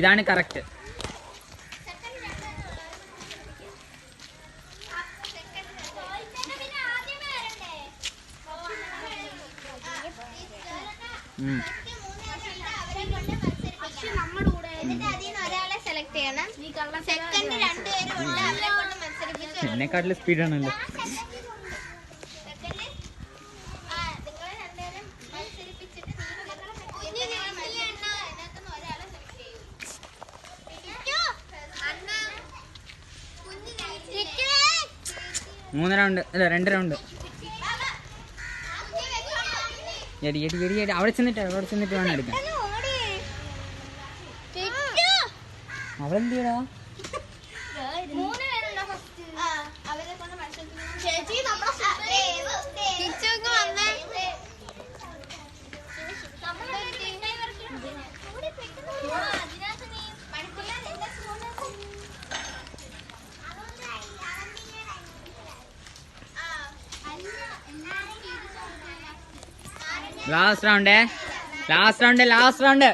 ഇതാണ് കറക്റ്റ്. എന്നിട്ട് അതിൽ മൂന്ന് റൗണ്ട് അല്ല രണ്ട് റൗണ്ട്. എടി എടി എടി എടി. അവിടെ ചെന്നിട്ട് അവിടെ ചെന്നിട്ട് വേണം എടുക്കാൻ. പെട്ടെന്ന് ലാസ്റ്റ് റൗണ്ടേ ലാസ്റ്റ് റൗണ്ട് ലാസ്റ്റ് റൗണ്ട്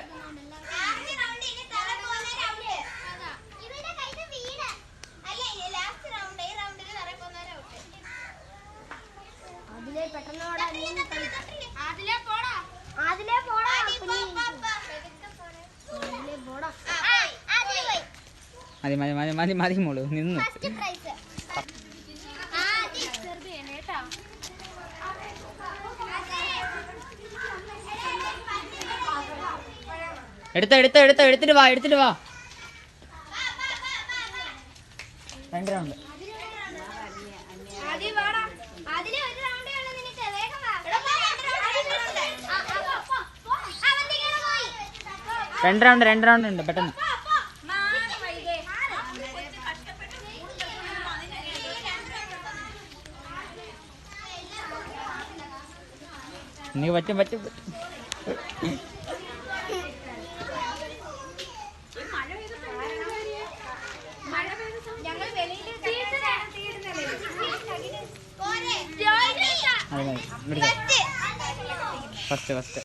അതിലെ പെട്ടെന്നോടാ അതിലെ പോടാ. അതിലെ പോടാ. അതിലെ പോടാ അതിലെ പോയി. മതി മതി മതി മതി മതി മോൾ നിന്നു. എടുത്തോ എടുത്ത എടുത്ത എടുത്തിട്ട് വാ എടുത്തിട്ട് വാ. രണ്ട് റൗണ്ട്. രണ്ട് റൗണ്ട് രണ്ട് റൗണ്ട് ഉണ്ട് പെട്ടെന്ന്. എനിക്ക് പറ്റും പറ്റും പറ്റും. 待って待って。